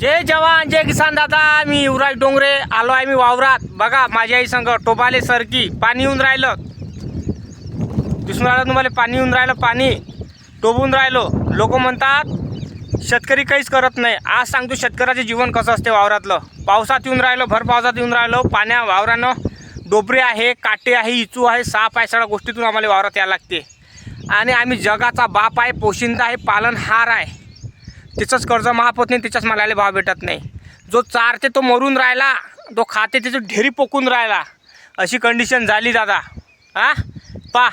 जय जवान जय किसान दादा मी युवराज डोंगरे आलो आहे मी वावरात. बघा माझ्या आई संग टोबाले सरकी पाणी येऊन राहिलं. दिसून राहिलं तुम्हाला पाणी येऊन राहिलं पाणी टोबून राहिलो. लोक म्हणतात शेतकरी काहीच करत नाही. आज सांगतो शेतकऱ्याचे जीवन कसं असते वावरातलं. पावसात येऊन राहिलं भर पावसात येऊन राहिलो. पाण्या वावरानं डोबरे आहे काटे आहे इचू आहे साप आहे सगळ्या गोष्टीतून आम्हाला वावरात यायला लागते. आणि आम्ही जगाचा बाप आहे पोशिंदा आहे पालनहार आहे. तिचंच कर्ज माफ होत नाही तिच्याच मालाला भाव भेटत नाही. जो चारते तो मरून राहिला तो खाते त्याचं ढेरी पोकून राहिला. अशी कंडिशन झाली दादा. हां? पा.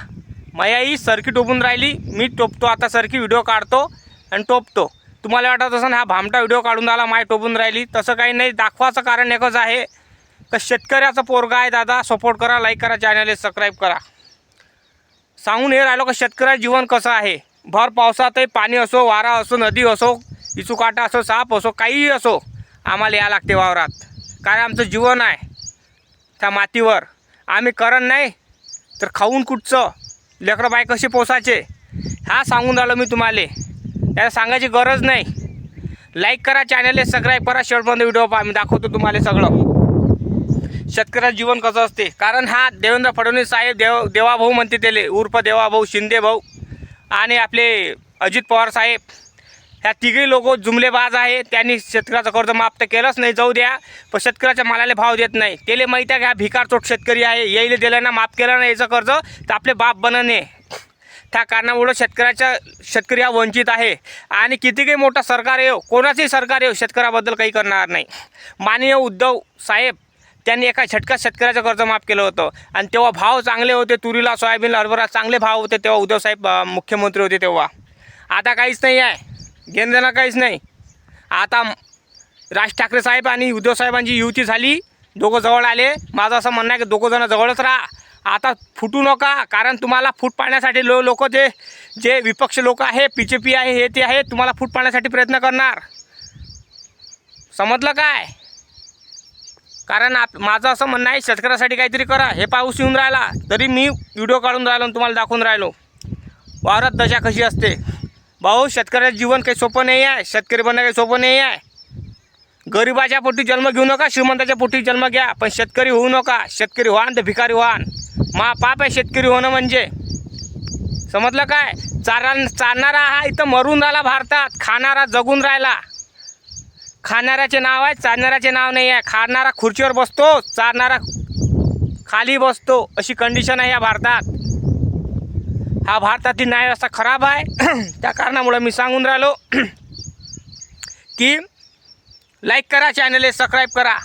ही सरकी टोपून राहिली मी टोपतो आता सरकी व्हिडिओ काढतो आणि टोपतो. तुम्हाला वाटत असं हा भामटा व्हिडिओ काढून आला माय टोपून राहिली. तसं काही नाही दाखवाचं कारण एकच आहे. का शेतकऱ्याचा पोरगा आहे दादा सपोर्ट करा लाईक करा चॅनलला सबस्क्राईब करा. सांगून हे राहिलो का शेतकऱ्याचं जीवन कसं आहे? भर पावसातही पाणी असो वारा असो नदी असो इचुकाटा असो साप असो काहीही असो आम्हाला या लागते वावरात. कारण आमचं जीवन आहे त्या मातीवर. आम्ही करण नाही तर खाऊन कुठचं? लेकरं बाय कसे पोसायचे? हा सांगून राहिलो मी तुम्हाला. याला सांगायची गरज नाही. लाईक करा चॅनलला सबस्क्राईब करा शेवटपर्यंत व्हिडिओ पहा. मी दाखवतो तुम्हाला सगळं. शेतकऱ्याचं जीवन कसं असते? कारण हा देवेंद्र फडणवीस साहेब देव देवाभाऊ म्हणते त्याले. उर्फ देवाभाऊ शिंदे भाऊ आणि आपले अजित पवार साहेब. ह्या तिघी लोक जुमलेबाज आहे त्यांनी शेतकऱ्याचं कर्ज माफ तर केलंच नाही जाऊ द्या. पण शेतकऱ्याच्या मालाला भाव देत नाही. त्याला माहीत आहे का भिकार चोट शेतकरी आहे. येईल दिलं ना माफ केलं ना याचं कर्ज तर आपले बाप बनणे. त्या कारणामुळं शेतकऱ्याच्या शेतकरी हा वंचित आहे. आणि किती काही मोठा सरकार येऊ कोणाचंही सरकार येऊ शेतकऱ्याबद्दल काही करणार नाही. माननीय उद्धव साहेब त्यांनी एका झटक्यात शेतकऱ्याचं कर्ज माफ केलं होतं. आणि तेव्हा भाव चांगले होते तुरीला सोयाबीनला हरभरा चांगले भाव होते तेव्हा उद्धव साहेब मुख्यमंत्री होते तेव्हा. आता काहीच नाही आहे. घेणं काहीच नाही. आता राज ठाकरे साहेब आणि उद्धव साहेबांची युती झाली दोघं जवळ आले. माझं असं म्हणणं आहे की दोघं जण जवळच राहा. आता फुटू नका कारण तुम्हाला फूट पाडण्यासाठी लो लोक जे जे विपक्ष लोक आहे पी जे पी आहे हे ते आहे तुम्हाला फूट पाडण्यासाठी प्रयत्न करणार. समजलं काय? कारण आप माझं असं म्हणणं आहे शेतकऱ्यासाठी काहीतरी करा. हे पाऊस येऊन राहिला तरी मी व्हिडिओ काढून राहिलो आणि तुम्हाला दाखवून राहिलो. वावरात दशा कशी असते? भाऊ शेतकऱ्याचं जीवन काही सोपं नाही आहे. शेतकरी बनणं काही सोपं नाही आहे. गरिबाच्या पोटी जन्म घेऊ नका श्रीमंताच्या पोटी जन्म घ्या. पण शेतकरी होऊ नका. शेतकरी व्हान तर भिकारी व्हान मा पाप आहे शेतकरी होणं म्हणजे. समजलं काय? चारा चालणारा हा इथं मरून राहिला भारतात. खाणारा जगून राहिला. खाणाऱ्याचे नाव आहे चालणाऱ्याचे नाव नाही आहे. खाणारा खुर्चीवर बसतो चालणारा खाली बसतो. अशी कंडिशन आहे या भारतात. हा भारतातील न्याय व्यवस्था खराब आहे. त्या कारणामुळं मी सांगून राहिलो की लाईक करा चॅनल सबस्क्राईब करा.